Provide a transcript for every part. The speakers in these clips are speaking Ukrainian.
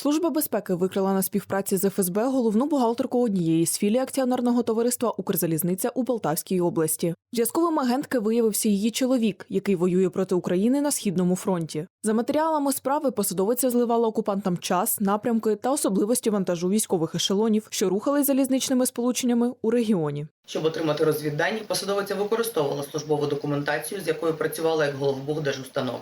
Служба безпеки викрила на співпраці з ФСБ головну бухгалтерку однієї з філій акціонерного товариства Укрзалізниця у Полтавській області. Зв'язковим агентки виявився її чоловік, який воює проти України на східному фронті. За матеріалами справи посадовиця зливала окупантам час, напрямки та особливості вантажу військових ешелонів, що рухались залізничними сполученнями у регіоні. Щоб отримати розвіддані, посадовиця використовувала службову документацію, з якою працювала як головбух держустанови.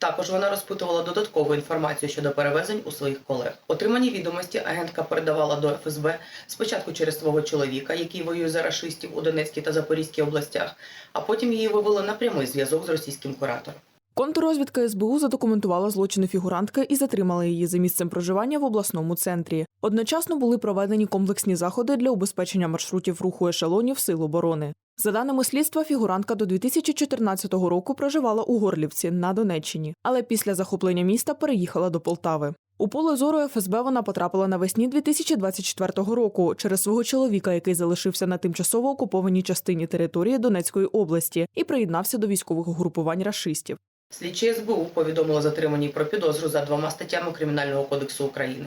Також вона розпитувала додаткову інформацію щодо перевезень у своїх колег. Отримані відомості агентка передавала до ФСБ спочатку через свого чоловіка, який воює за рашистів у Донецькій та Запорізькій областях, а потім її вивели на прямий зв'язок з російським куратором. Контррозвідка СБУ задокументувала злочини фігурантки і затримала її за місцем проживання в обласному центрі. Одночасно були проведені комплексні заходи для убезпечення маршрутів руху ешелонів Сил оборони. За даними слідства, фігурантка до 2014 року проживала у Горлівці на Донеччині, але після захоплення міста переїхала до Полтави. У поле зору ФСБ вона потрапила навесні 2024 року через свого чоловіка, який залишився на тимчасово окупованій частині території Донецької області і приєднався до військових угрупувань рашистів. Слідчі СБУ повідомили затриманій про підозру за двома статтями Кримінального кодексу України.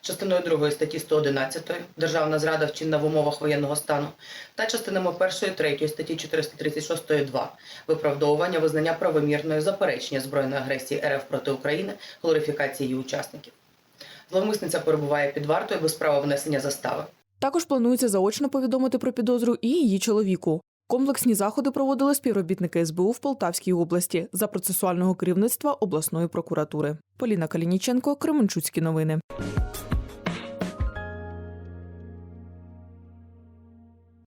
Частиною 2 статті 111 Державна зрада вчинена в умовах воєнного стану та частинами 1 3 статті 436 2 виправдовування визнання правомірної заперечення збройної агресії РФ проти України, глорифікації її учасників. Зловмисниця перебуває під вартою без права внесення застави. Також планується заочно повідомити про підозру і її чоловіку. Комплексні заходи проводили співробітники СБУ в Полтавській області за процесуального керівництва обласної прокуратури. Поліна Калініченко, Кременчуцькі новини.